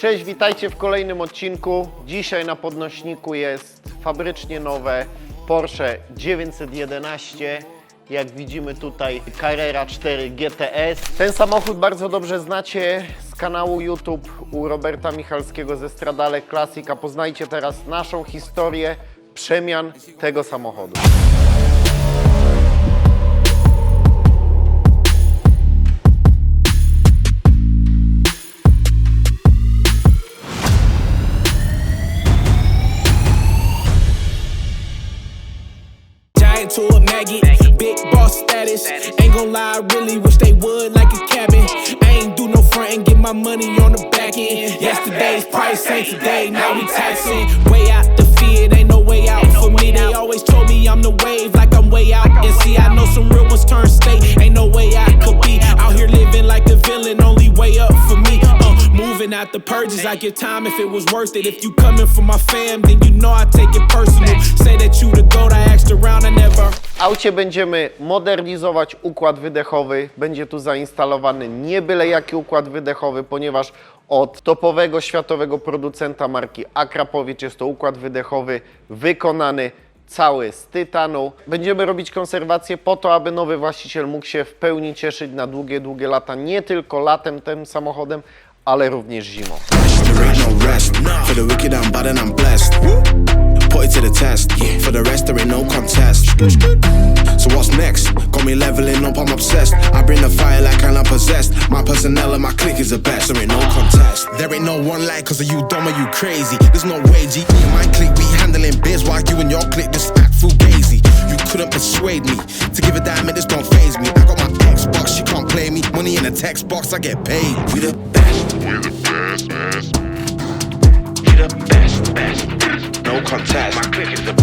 Cześć, witajcie w kolejnym odcinku. Dzisiaj na podnośniku jest fabrycznie nowe Porsche 911. Jak widzimy tutaj Carrera 4 GTS. Ten samochód bardzo dobrze znacie z kanału YouTube u Roberta Michalskiego ze Stradale Classic, a poznajcie teraz naszą historię przemian tego samochodu. To a maggot, big boss status. Ain't gon' lie, I really wish they would like a cabin. I ain't do no front and get my money on the back end. Yesterday's price ain't today, now we taxing. Way out the fear, ain't no way out for me. They always told me I'm the wave, like I'm way out. And the purges, I give time if it was worth it. If you coming for my fam, then you know I take it personal. Say that you the goat, I asked around, never. W aucie będziemy modernizować układ wydechowy. Będzie tu zainstalowany nie byle jaki układ wydechowy, ponieważ od topowego światowego producenta marki Akrapowicz jest to układ wydechowy wykonany cały z tytanu. Będziemy robić konserwację po to, aby nowy właściciel mógł się w pełni cieszyć na długie, długie lata, nie tylko latem tym samochodem, ale również zimą. Put it to the test. For the rest, there ain't no contest. So what's next? Got me leveling up, I'm obsessed. I bring the fire like I'm possessed. My personnel and my clique is the best. There ain't no contest. There ain't no one like, cause are you dumb or you crazy? There's no way, G. My clique, we handling biz while you and your clique just act fugazi. You couldn't persuade me to give a damn, it just don't phase me. I got my Xbox, she can't play me. Money in the text box, I get paid. We the best. We the best, best. We the best, best, best. No contest. My clique is the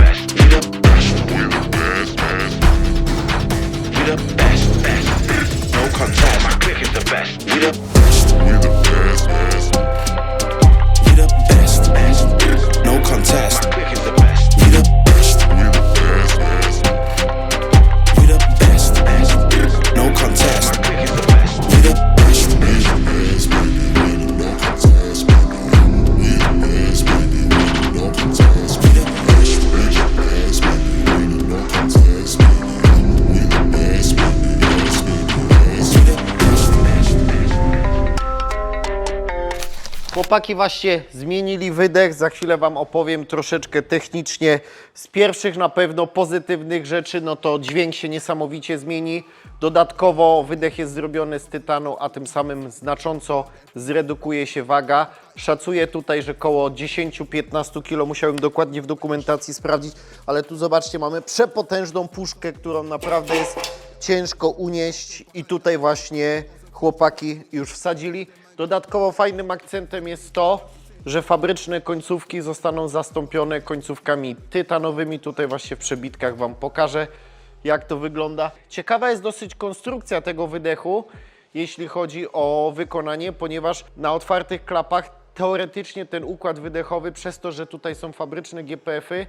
Chłopaki właśnie zmienili wydech. Za chwilę Wam opowiem troszeczkę technicznie. Z pierwszych na pewno pozytywnych rzeczy, no to dźwięk się niesamowicie zmieni. Dodatkowo wydech jest zrobiony z tytanu, a tym samym znacząco zredukuje się waga. Szacuję tutaj, że około 10-15 kg. Musiałem dokładnie w dokumentacji sprawdzić, ale tu zobaczcie, mamy przepotężną puszkę, którą naprawdę jest ciężko unieść i tutaj właśnie chłopaki już wsadzili. Dodatkowo fajnym akcentem jest to, że fabryczne końcówki zostaną zastąpione końcówkami tytanowymi. Tutaj właśnie w przebitkach Wam pokażę, jak to wygląda. Ciekawa jest dosyć konstrukcja tego wydechu, jeśli chodzi o wykonanie, ponieważ na otwartych klapach teoretycznie ten układ wydechowy, przez to, że tutaj są fabryczne GPF-y,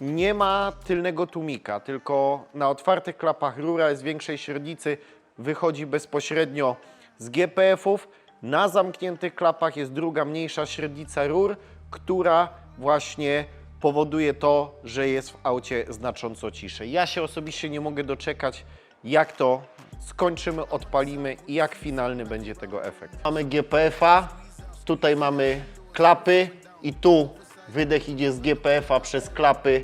nie ma tylnego tłumika, tylko na otwartych klapach rura jest większej średnicy, wychodzi bezpośrednio z GPF-ów. Na zamkniętych klapach jest druga, mniejsza średnica rur, która właśnie powoduje to, że jest w aucie znacząco ciszej. Ja się osobiście nie mogę doczekać, jak to skończymy, odpalimy i jak finalny będzie tego efekt. Mamy GPF-a, tutaj mamy klapy i tu wydech idzie z GPF-a przez klapy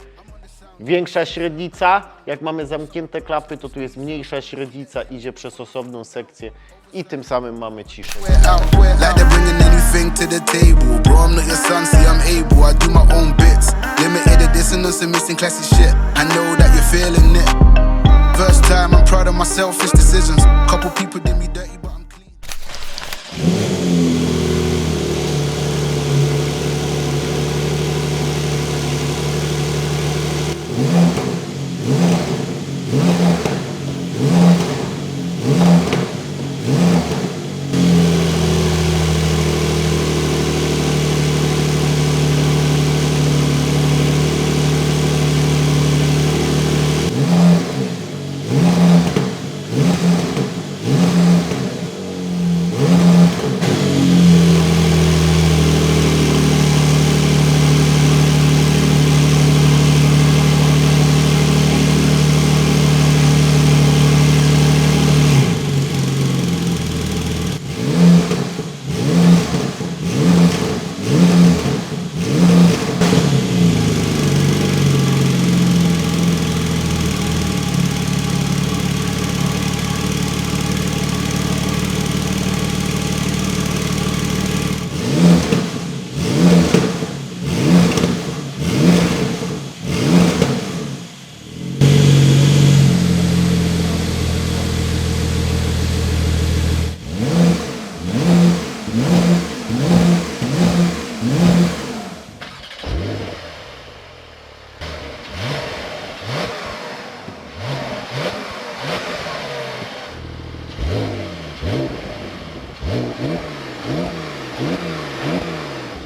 Większa średnica, jak mamy zamknięte klapy, to tu jest mniejsza średnica, idzie przez osobną sekcję i tym samym mamy ciszę. First time, I'm proud of my selfish decisions. Couple people did me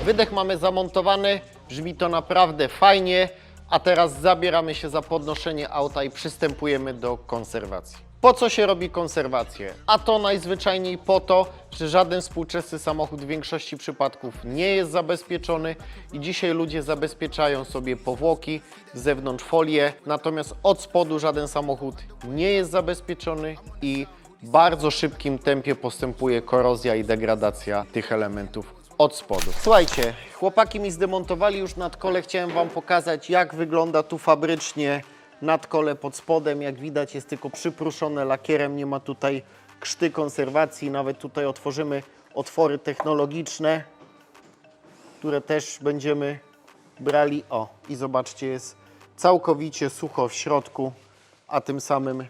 Wydech mamy zamontowany, brzmi to naprawdę fajnie, a teraz zabieramy się za podnoszenie auta i przystępujemy do konserwacji. Po co się robi konserwację? A to najzwyczajniej po to, że żaden współczesny samochód w większości przypadków nie jest zabezpieczony i dzisiaj ludzie zabezpieczają sobie powłoki, z zewnątrz folię, natomiast od spodu żaden samochód nie jest zabezpieczony i w bardzo szybkim tempie postępuje korozja i degradacja tych elementów od spodu. Słuchajcie, chłopaki mi zdemontowali już nadkole. Chciałem Wam pokazać, jak wygląda tu fabrycznie nadkole pod spodem. Jak widać, jest tylko przypruszone lakierem, nie ma tutaj krzty konserwacji. Nawet tutaj otworzymy otwory technologiczne, które też będziemy brali. O, i zobaczcie, jest całkowicie sucho w środku, a tym samym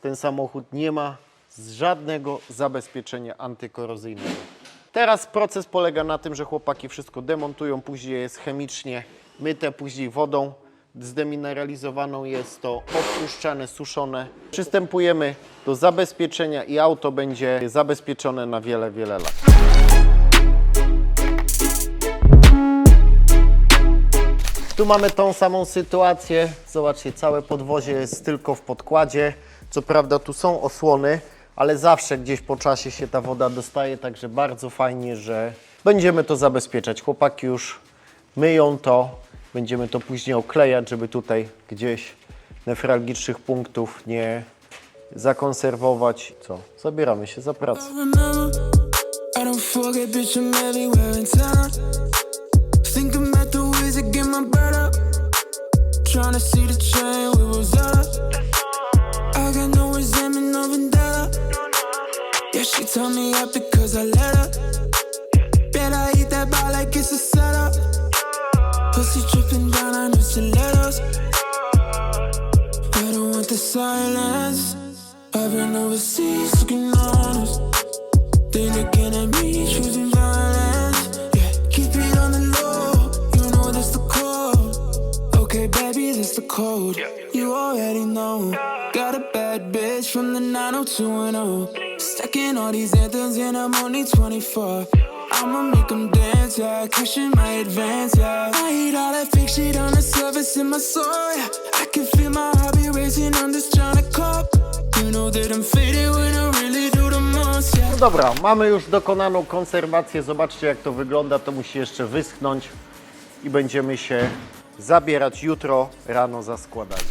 ten samochód nie ma żadnego zabezpieczenia antykorozyjnego. Teraz proces polega na tym, że chłopaki wszystko demontują, później jest chemicznie myte, później wodą zdemineralizowaną jest to odpuszczane, suszone. Przystępujemy do zabezpieczenia i auto będzie zabezpieczone na wiele, wiele lat. Tu mamy tą samą sytuację. Zobaczcie, całe podwozie jest tylko w podkładzie. Co prawda tu są osłony, ale zawsze gdzieś po czasie się ta woda dostaje, także bardzo fajnie, że będziemy to zabezpieczać. Chłopaki już myją to, będziemy to później oklejać, żeby tutaj gdzieś newralgicznych punktów nie zakonserwować. Co? Zabieramy się za pracę. I don't forget, bitch, Yeah, she told me up because I let her. Bet I eat that ball like it's a setup. Pussy dripping down, I know stilettos. I don't want the silence. I've been overseas looking honest. They looking at me, choosing violence. Yeah, keep it on the low. You know that's the code. Okay, baby, that's the code. You already know. Got a bad bitch from the 90210. Stacking all these anthems and I'm only 24. I'ma make them dance, yeah. Cashing my advance, yeah. I hate all that fake shit on the surface in my soul, yeah. I can feel my heart be racing, I'm just trying to cope. You know that I'm faded when I really do the most, yeah. No dobra, mamy już dokonaną konserwację. Zobaczcie, jak to wygląda. To musi jeszcze wyschnąć i będziemy się zabierać jutro rano za składanie.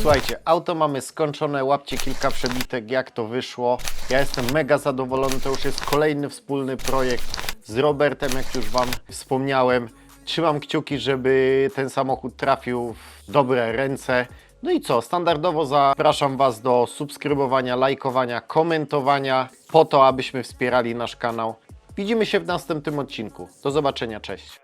Słuchajcie, auto mamy skończone, łapcie kilka przebitek, jak to wyszło. Ja jestem mega zadowolony, to już jest kolejny wspólny projekt z Robertem, jak już Wam wspomniałem. Trzymam kciuki, żeby ten samochód trafił w dobre ręce. No i co, standardowo zapraszam Was do subskrybowania, lajkowania, komentowania, po to, abyśmy wspierali nasz kanał. Widzimy się w następnym odcinku. Do zobaczenia, cześć.